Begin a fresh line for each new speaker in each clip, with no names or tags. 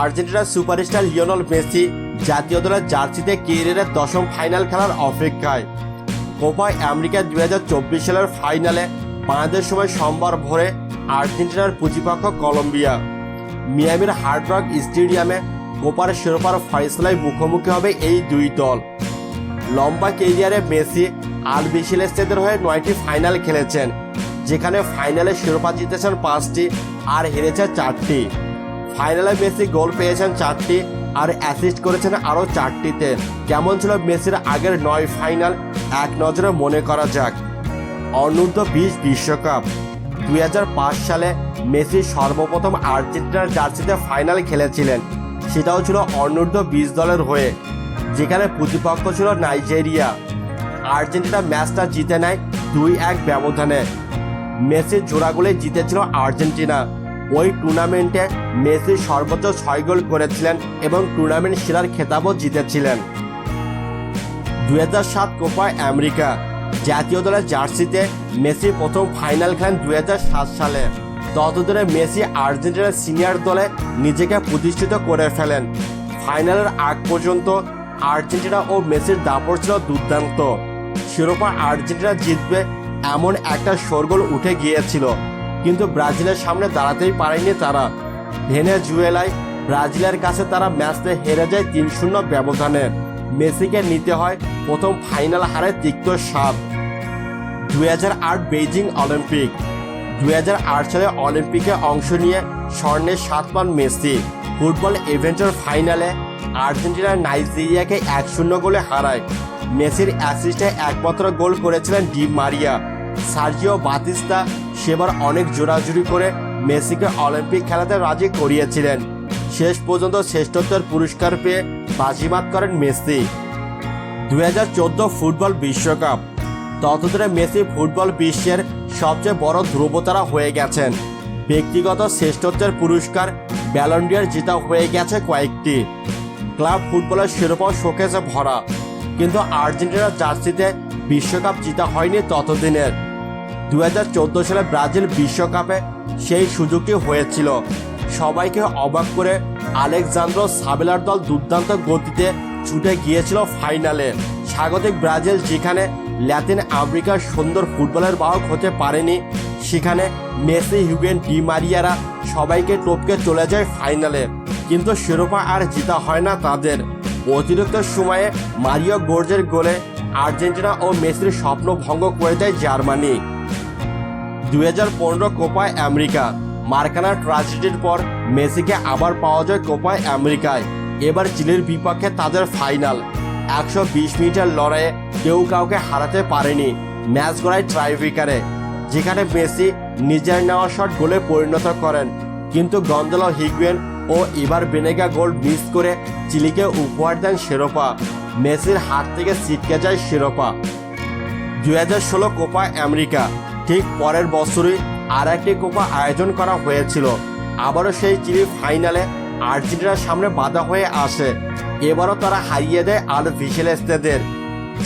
আর্জেন্টিনার superstar লিওনল Messi জাতীয় দলের জার্সিতে কেরিয়ারের দশম ফাইনাল খেলার অপেক্ষায়। কোপা আমেরিকা দুই হাজার চব্বিশ সালের ফাইনালে বাংলাদেশ সময় সোমবার ভোরে আর্জেন্টিনার প্রতিপক্ষ কলম্বিয়া। মিয়ামির হার্ড রক স্টেডিয়ামে কোপার শিরোপার ফয়সলায় মুখোমুখি হবে এই দুই দল। লম্বা কেরিয়ারে মেসি আলবিসিলেস্তেদের হয়ে নয়টি ফাইনাল খেলেছেন, যেখানে ফাইনালে শিরোপা জিতেছেন পাঁচটি আর হেরেছে চারটি। ফাইনালে মেসি গোল পেয়েছেন চারটি আর অ্যাসিস্ট করেছেন আরও চারটিতে। কেমন ছিল মেসির আগের নয় ফাইনাল? এক নজরে মনে করা যাক। অনূর্ধ্ব বিশ বিশ্বকাপ। দুই হাজার পাঁচ সালে মেসি সর্বপ্রথম আর্জেন্টিনার জার্সিতে ফাইনাল খেলেছিলেন। সেটাও ছিল অনূর্ধ্ব বিশ দলের হয়ে, যেখানে প্রতিপক্ষ ছিল নাইজেরিয়া। আর্জেন্টিনা ম্যাচটা জিতে নেয় দুই এক ব্যবধানে। মেসির জোড়া গোলে জিতেছিল আর্জেন্টিনা। ওই টুর্নামেন্টে মেসি সর্বোচ্চ ছয় গোল করেছিলেন এবং টুর্নামেন্ট সেরার খেতাবও জিতেছিলেন। দুই হাজার সাত কোপা আমেরিকা, জাতীয় দলের জার্সিতে মেসি প্রথম ফাইনাল খেলেন সাত সালে। ততদিনে মেসি আর্জেন্টিনার সিনিয়র দলে নিজেকে প্রতিষ্ঠিত করে ফেলেন। ফাইনালের আগ পর্যন্ত আর্জেন্টিনা ও মেসির দাপট ছিল দুর্দান্ত। শিরোপা আর্জেন্টিনা জিতবে এমন একটা শোরগোল উঠে গিয়েছিল। কিন্তু ব্রাজিলের সামনে দাঁড়াতেই পারেনি তারা। ভেনেজুয়েলায় ব্রাজিলের কাছে তারা ম্যাচে হেরে যায় তিন শূন্য ব্যবধানে। মেসিকে নিতে হয় প্রথম ফাইনাল হারে তিক্ত সাত দুই বেইজিং অলিম্পিক। দুই হাজার আট সালে অলিম্পিকে অংশ নিয়ে স্বর্ণের সাত পান মেসি। ফুটবল ইভেন্টের ফাইনালে আর্জেন্টিনা নাইজেরিয়াকে এক শূন্য গোলে হারায়। মেসির অ্যাসিস্টে একমাত্র গোল করেছিলেন ডি মারিয়া। সার্জিও বাতিস্তা সেবার অনেক জোরাজুরি করে মেসিকে অলিম্পিক খেলাতে রাজি করিয়েছিলেন। শেষ পর্যন্ত শ্রেষ্ঠত্বের পুরস্কার পেয়ে বাজিমাত করেন মেসি। দু হাজার চোদ্দ ফুটবল বিশ্বকাপ। ততদিনে মেসি ফুটবল বিশ্বের সবচেয়ে বড় ধ্রুবতারা হয়ে গেছেন। ব্যক্তিগত শ্রেষ্ঠত্বের পুরস্কার ব্যালন্ডিয়ার জেতা হয়ে গেছে কয়েকটি। ক্লাব ফুটবলের শিরোপা শোকেছে ভরা। কিন্তু আর্জেন্টিনার জার্সিতে বিশ্বকাপ জিতা হয়নি ততদিনের। দুই হাজার চোদ্দ সালে ব্রাজিল বিশ্বকাপে সেই সুযোগটি হয়েছিল। সবাইকে অবাক করে আলেকজান্দ্রো সাবেলার দল দুর্দান্ত গতিতে ছুটে গিয়েছিল ফাইনালে। স্বাগতিক ব্রাজিল, যেখানে ল্যাতিন আমেরিকার সুন্দর ফুটবলের বাহক হতে পারেনি, সেখানে মেসি, হিউগেন, ডি মারিয়ারা সবাইকে টপকে চলে যায় ফাইনালে। কিন্তু শিরোপা আর জিতা হয় না তাদের। অতিরিক্ত সময়ে মারিও গোর্জের গোলে আর্জেন্টিনা ও মেসির স্বপ্ন ভঙ্গ করে দেয় জার্মানি। দুই হাজার পনেরো কোপায় আমেরিকা। মার্কানা ট্রাজেডির পর মেসিকে আবার পাওয়া যায় কোপায় আমেরিকায়। এবার চিলির বিপক্ষে তাদের ফাইনাল। একশো বিশ মিনিটের লড়াইয়ে কেউ কাউকে হারাতে পারেনি ম্যাচ গড়ায় ট্রাইব্রেকারে যেখানে মেসি নিজের নেওয়া শট গোলে পরিণত করেন। কিন্তু গন্দল হিগুয়েন ও এবার বেনেগা গোল মিস করে চিলিকে উপহার দেন শিরোপা। মেসির হাত থেকে ছিটকে যায় শিরোপা। দুই হাজার ষোলো কোপা আমেরিকা। ঠিক পরের বছরই আর একটি কোপা আয়োজন করা হয়েছিল। আবারও সেই চিলি ফাইনালে আর্জেন্টিনার সামনে বাধা হয়ে আসে। এবারও তারা হারিয়ে দেয় আল ভিসেলেস্তেদের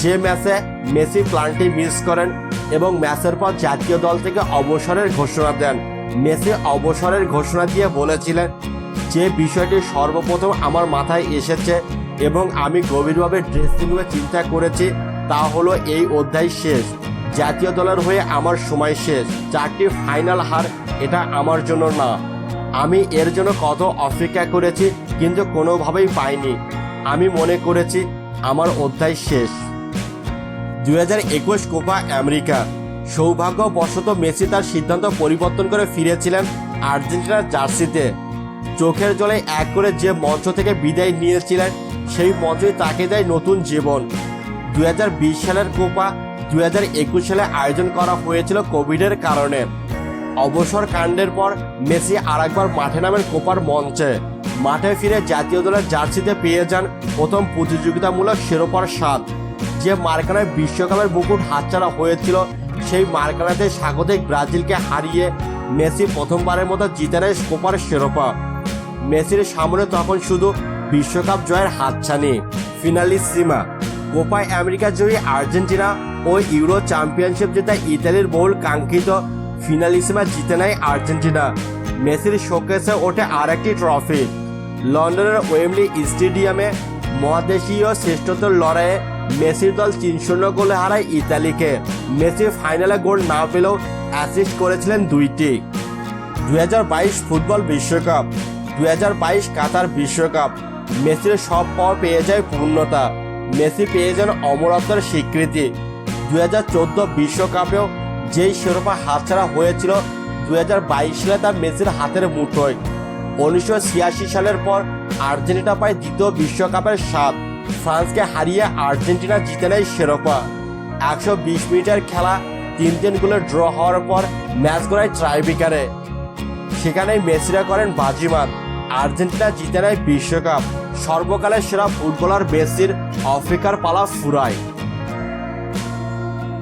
যে ম্যাচে মেসি প্লান্টি মিস করেন এবং ম্যাচের পর জাতীয় দল থেকে অবসরের ঘোষণা দেন, মেসি অবসরের ঘোষণা দিয়ে বলেছিলেন, যে বিষয়টি সর্বপ্রথম আমার মাথায় এসেছে এবং আমি গভীরভাবে ড্রেসিং চিন্তা করেছি, তা হলো এই অধ্যায় শেষ। জাতীয় দলের হয়ে আমার সময় শেষ। চারটি ফাইনাল হার, এটা আমার জন্য না। আমি এর জন্য কত অপেক্ষা করেছি, কিন্তু কোনোভাবেই পাইনি। আমি মনে করেছি আমার অধ্যায় শেষ। দু হাজার একুশ কোপা আমেরিকা। সৌভাগ্যবশত মেসি তার সিদ্ধান্ত পরিবর্তন করে ফিরেছিলেন আর্জেন্টিনার জার্সিতে। চোখের জলে এক করে যে মঞ্চ থেকে বিদায় নিয়েছিলেন, সেই মঞ্চই তাকে দেয় নতুন জীবন। দু হাজার বিশ সালের কোপা দুই হাজার একুশ সালে আয়োজন করা হয়েছিল কোভিডের কারণে। অবসর কাণ্ডের পর মেসি আরেকবার মাঠে নামেন কোপার মঞ্চে। মাঠে ফিরে জাতীয় দলের জার্সিতে পেয়ে যান প্রথম প্রতিযোগিতামূলক শিরোপার স্বাদ। যে মার্কানায় বিশ্বকাপের মুকুট হাতছাড়া হয়েছিল, সেই মার্কানাতে স্বাগতিক ব্রাজিলকে হারিয়ে মেসি প্রথমবারের মতো জিতে নেয় কোপার শিরোপা। মেসির সামনে তখন শুধু বিশ্বকাপ জয়ের হাতছানি, ফিনালিসিমা। কোপায় আমেরিকা জয়ী আর্জেন্টিনা ও ইউরো চ্যাম্পিয়নশিপ জেতা ইতালির বহুল কাঙ্ক্ষিত ফিনালিসিমা জিতে নেয় আর্জেন্টিনা। মেসির শোকেসে ওঠে আর একটি ট্রফি লন্ডনের ওয়েমলি স্টেডিয়ামে মহাদেশীয় শ্রেষ্ঠত্বের লড়াইয়ে মেসির দল তিন শূন্য গোলে হারায় ইতালিকে। মেসি ফাইনালে গোল না পেলেও অ্যাসিস্ট করেছিলেন দুইটি। দুই হাজার বাইশ ফুটবল বিশ্বকাপ, দুই হাজার বাইশ কাতার বিশ্বকাপ। মেসির সব পাওয়া পেয়ে যায় পূর্ণতা। মেসি পেয়ে যান অমরত্বের স্বীকৃতি। দুই বিশ্বকাপেও যেই শিরোপা হাতছাড়া হয়েছিল, দুই সালে তা মেসির হাতের মুঠোয়। উনিশশো ছিয়াশি সালের পর আর্জেন্টিনা পায় দ্বিতীয় বিশ্বকাপের স্বাদ। ফ্রান্সকে হারিয়ে আর্জেন্টিনা জিতে নেয় শিরোপা। একশো বিশ মিনিটের খেলা তিন তিন গোলে ড্র হওয়ার পর ম্যাচ গড়ায় ট্রাইবিকারে। সেখানেই মেসিরা করেন বাজিমাত। আর্জেন্টিনা জিতে নেয় বিশ্বকাপ। সর্বকালের সেরা ফুটবলার মেসির আফ্রিকার পালা ফুরায়।